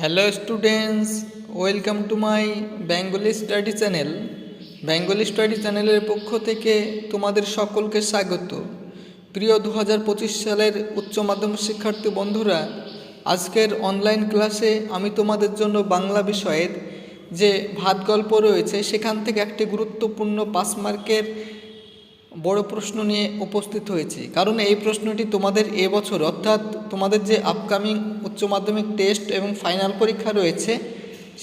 Hello students welcome to my Bengali study channel Bengali study চ্যানেলের পক্ষ থেকে তোমাদের সকলকে স্বাগত। প্রিয় দু হাজার পঁচিশ সালের উচ্চ মাধ্যমিক শিক্ষার্থী বন্ধুরা, আজকের অনলাইন ক্লাসে আমি তোমাদের জন্য বাংলা বিষয়ের যে ভাত গল্প রয়েছে, সেখান থেকে একটি গুরুত্বপূর্ণ পাস মার্কের বড় প্রশ্ন নিয়ে উপস্থিত হয়েছি। কারণ এই প্রশ্নটি তোমাদের এবছর অর্থাৎ তোমাদের যে আপকামিং উচ্চ মাধ্যমিক টেস্ট এবং ফাইনাল পরীক্ষা রয়েছে,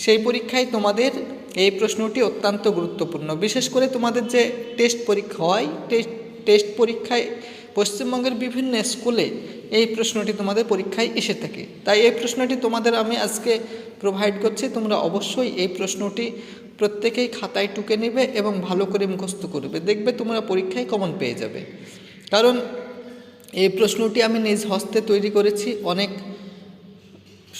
সেই পরীক্ষায় তোমাদের এই প্রশ্নটি অত্যন্ত গুরুত্বপূর্ণ। বিশেষ করে তোমাদের যে টেস্ট পরীক্ষা হয় টেস্ট টেস্ট পরীক্ষায় পশ্চিমবঙ্গের বিভিন্ন স্কুলে এই প্রশ্নটি তোমাদের পরীক্ষায় এসে থাকে। তাই এই প্রশ্নটি তোমাদের আমি আজকে প্রোভাইড করছি। তোমরা অবশ্যই এই প্রশ্নটি প্রত্যেকেই খাতায় টুকে নেবে এবং ভালো করে মুখস্থ করবে। দেখবে তোমরা পরীক্ষায় কমন পেয়ে যাবে। কারণ এই প্রশ্নটি আমি নিজ হস্তে তৈরি করেছি, অনেক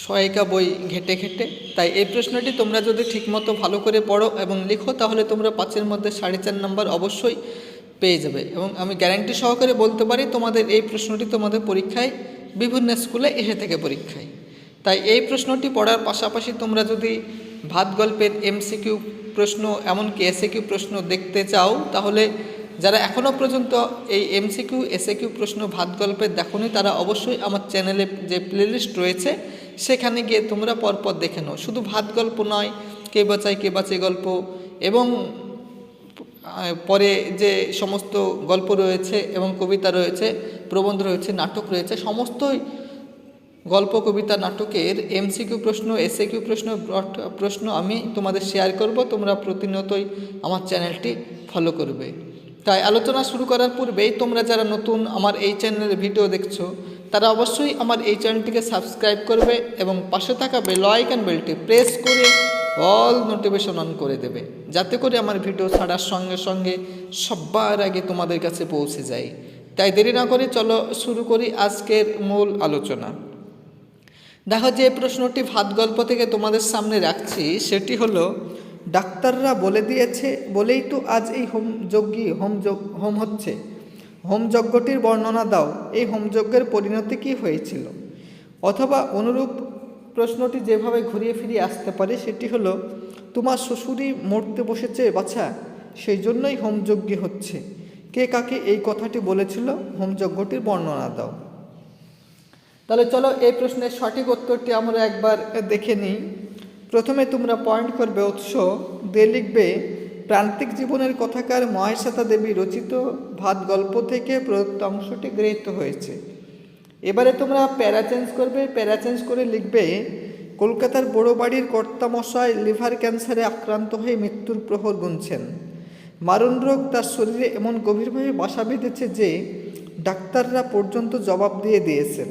সহায়িকা বই ঘেটে ঘেটে। তাই এই প্রশ্নটি তোমরা যদি ঠিকমতো ভালো করে পড়ো এবং লিখো, তাহলে তোমরা পাঁচের মধ্যে সাড়ে চার নাম্বার অবশ্যই পেয়ে যাবে এবং আমি গ্যারান্টি সহকারে বলতে পারি, তোমাদের এই প্রশ্নটি তোমাদের পরীক্ষায় বিভিন্ন স্কুলে এসে থেকে পরীক্ষায়। তাই এই প্রশ্নটি পড়ার পাশাপাশি তোমরা যদি ভাত গল্পের এমসিকিউ প্রশ্ন এমনকি এসএকিউ প্রশ্ন দেখতে চাও, তাহলে যারা এখনও পর্যন্ত এই এমসিকিউ এসএকিউ প্রশ্ন ভাত গল্পের দেখোনি, তারা অবশ্যই আমার চ্যানেলে যে প্লেলিস্ট রয়েছে, সেখানে গিয়ে তোমরা পরপর দেখে নাও। শুধু ভাত গল্প নয়, কে বাঁচায়, কে বাঁচে গল্প, এবং পরে যে সমস্ত গল্প রয়েছে এবং কবিতা রয়েছে, প্রবন্ধ রয়েছে, নাটক রয়েছে, সমস্তই গল্প, কবিতা, নাটকের এমসিকিউ প্রশ্ন, এসএকিউ প্রশ্ন প্রশ্ন আমি তোমাদের শেয়ার করব। তোমরা প্রতিনিয়তই আমার চ্যানেলটি ফলো করবে। তাই আলোচনা শুরু করার পূর্বেই তোমরা যারা নতুন আমার এই চ্যানেলের ভিডিও দেখছ, তারা অবশ্যই আমার এই চ্যানেলটিকে সাবস্ক্রাইব করবে এবং পাশে থাকা বেল আইকন বেলটি প্রেস করে অল নোটিফিকেশন অন করে দেবে, যাতে করে আমার ভিডিও ছাড়ার সঙ্গে সঙ্গে সবার আগে তোমাদের কাছে পৌঁছে যায়। তাই দেরি না করে চলো শুরু করি আজকের মূল আলোচনা। দেখো যে প্রশ্নটি ভাত গল্প থেকে তোমাদের সামনে রাখছি। সেটি হলো, ডাক্তাররা বলে দিয়েছে, বলেই তো আজ এই হোম যজ্ঞী, হোম হচ্ছে। হোম যজ্ঞটির বর্ণনা দাও, এই হোমযজ্ঞের পরিণতি কী হয়েছিল? অথবা অনুরূপ প্রশ্নটি যেভাবে ঘুরিয়ে ফিরিয়ে আসতে পারে, সেটি হলো, তোমার শ্বশুরই মরতে বসেছে বাছা, সেই জন্যই হোমযজ্ঞী হচ্ছে। কে কাকে এই কথাটি বলেছিল? হোমযজ্ঞটির বর্ণনা দাও। তাহলে চলো এই প্রশ্নের সঠিক উত্তরটি আমরা একবার দেখে নিই। প্রথমে তোমরা পয়েন্ট করবে উৎস, দিয়ে লিখবে, প্রান্তিক জীবনের কথাকার মহেশাতা দেবী রচিত ভাত গল্প থেকে প্রদত্ত অংশটি গৃহীত হয়েছে। এবারে তোমরা প্যারা চেঞ্জ করবে, প্যারা চেঞ্জ করে লিখবে, কলকাতার বড় বাড়ির কর্তামশায় লিভার ক্যান্সারে আক্রান্ত হয়ে মৃত্যুর প্রহর গুনছেন। মারণ রোগ তার শরীরে এমন গভীরভাবে বাসা বেঁধেছে যে ডাক্তাররা পর্যন্ত জবাব দিয়ে দিয়েছেন।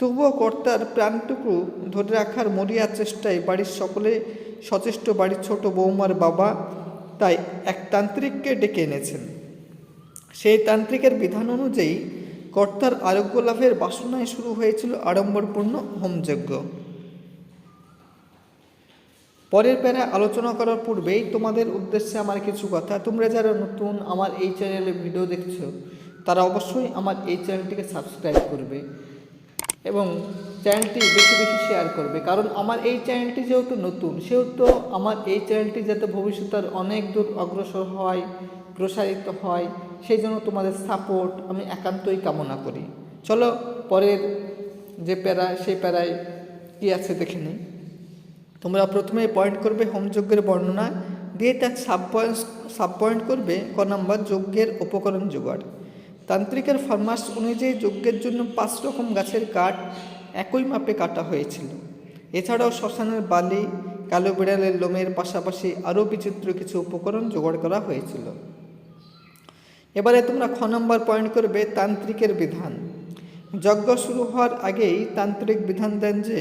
তবুও কর্তার প্রাণটুকু ধরে রাখার মরিয়া চেষ্টায় বাড়ির সকলে সচেষ্ট বাড়ির ছোট বৌমার বাবা তাই এক তান্ত্রিককে ডেকে এনেছেন। সেই তান্ত্রিকের বিধান অনুযায়ী কর্তার আরোগ্য লাভের বাসনায় শুরু হয়েছিল আড়ম্বরপূর্ণ হোমযজ্ঞ। পরের প্যারা আলোচনা করার পূর্বেই তোমাদের উদ্দেশ্যে আমার কিছু কথা। তোমরা যারা নতুন আমার এই চ্যানেলে ভিডিও দেখছ, তারা অবশ্যই আমার এই চ্যানেলটিকে সাবস্ক্রাইব করবে। এবং চ্যানেলটি বেশি বেশি শেয়ার করবে। কারণ আমার এই চ্যানেলটি যেহেতু নতুন, সেহেতু আমার এই চ্যানেলটি যাতে ভবিষ্যতের অনেক দূর অগ্রসর হয়, প্রসারিত হয়, সেই জন্য তোমাদের সাপোর্ট আমি একান্তই কামনা করি। চলো পরের যে প্যারা সেই প্যারায় কী আছে দেখে নিই। তোমরা প্রথমে পয়েন্ট করবে হোমযজ্ঞের বর্ণনা। দিয়ে তার সাব পয়েন্ট সাব পয়েন্ট করবে ক নাম্বার, যজ্ঞের উপকরণ জোগাড়। তান্ত্রিকের ফরমাস অনুযায়ী যজ্ঞের জন্য পাঁচ রকম গাছের কাঠ একই মাপে কাটা হয়েছিল। এছাড়াও শ্মশানের বালি, কালো বিড়ালের লোমের পাশাপাশি আরও বিচিত্র কিছু উপকরণ জোগাড় করা হয়েছিল। এবারে তোমরা খ নম্বর পয়েন্ট করবে তান্ত্রিকের বিধান। যজ্ঞ শুরু হওয়ার আগেই তান্ত্রিক বিধান দেন যে,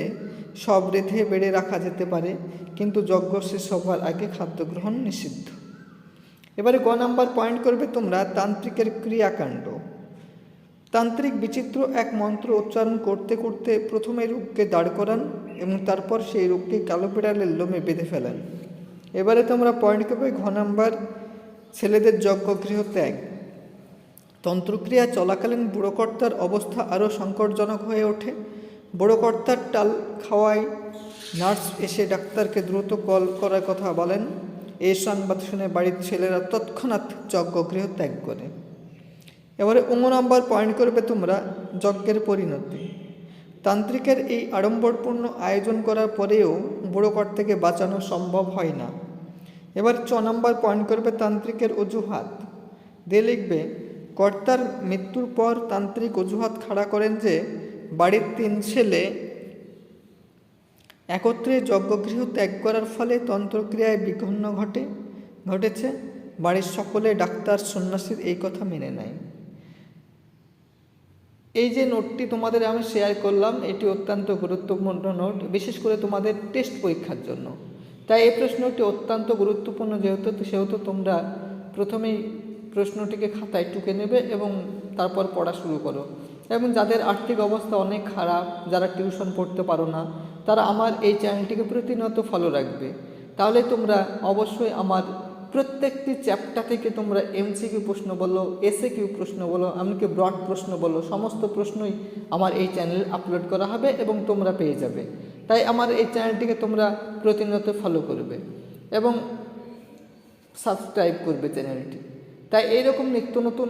সব রেধে বেড়ে রাখা যেতে পারে, কিন্তু যজ্ঞ শেষ হওয়ার আগে খাদ্য গ্রহণ নিষিদ্ধ। এবারে গ নাম্বার পয়েন্ট করবে তোমরা, তান্ত্রিকের ক্রিয়াকাণ্ড। তান্ত্রিক বিচিত্র এক মন্ত্র উচ্চারণ করতে করতে প্রথমে রোগকে দাঁড় করান এবং তারপর সেই রোগকে কালো বিড়ালের লোমে বেঁধে ফেলেন। এবারে তোমরা পয়েন্ট করবে ঘ নাম্বার, ছেলেদের যজ্ঞ গৃহ ত্যাগ। তন্ত্রক্রিয়া চলাকালীন বুড়োকর্তার অবস্থা আরও সংকটজনক হয়ে ওঠে। বড় কর্তার টাল খাওয়ায় নার্স এসে ডাক্তারকে দ্রুত কল করার কথা বলেন। এই সংবাদ শুনে বাড়ির ছেলেরা তৎক্ষণাৎ যজ্ঞগৃহ ত্যাগ করে। এবারে অঙ্গ নম্বর পয়েন্ট করবে তোমরা যজ্ঞের পরিণতি। তান্ত্রিকের এই আড়ম্বরপূর্ণ আয়োজন করার পরেও বুড়ো থেকে বাঁচানো সম্ভব হয় না। এবার চ নম্বর পয়েন্ট করবে তান্ত্রিকের অজুহাত। দিয়ে লিখবে, কর্তার মৃত্যুর পর তান্ত্রিক অজুহাত খাড়া করেন যে, বাড়ির তিন ছেলে একত্রে যজ্ঞগৃহ ত্যাগ করার ফলে তন্ত্রক্রিয়ায় বিঘ্ন ঘটে, ঘটেছে। বাড়ির সকলে ডাক্তার, সন্ন্যাসীর এই কথা মেনে নেয়। এই যে নোটটি তোমাদের আমি শেয়ার করলাম, এটি অত্যন্ত গুরুত্বপূর্ণ নোট, বিশেষ করে তোমাদের টেস্ট পরীক্ষার জন্য। তাই এই প্রশ্নটি অত্যন্ত গুরুত্বপূর্ণ যেহেতু, সেহেতু তোমরা প্রথমেই প্রশ্নটিকে খাতায় টুকে নেবে এবং তারপর পড়া শুরু করো। এবং যাদের আর্থিক অবস্থা অনেক খারাপ, যারা টিউশন পড়তে পারো না, তারা আমার এই চ্যানেলটিকে প্রতিনিয়ত ফলো রাখবে। তাহলে তোমরা অবশ্যই আমার প্রত্যেকটি চ্যাপ্টার থেকে তোমরা এমসিকিউ প্রশ্ন বলো এসএ কিউ প্রশ্ন বলো, এমনকি ব্রড প্রশ্ন বলো, সমস্ত প্রশ্নই আমার এই চ্যানেলে আপলোড করা হবে এবং তোমরা পেয়ে যাবে। তাই আমার এই চ্যানেলটিকে তোমরা প্রতিনিয়ত ফলো করবে এবং সাবস্ক্রাইব করবে চ্যানেলটি তাই এইরকম নিত্য নতুন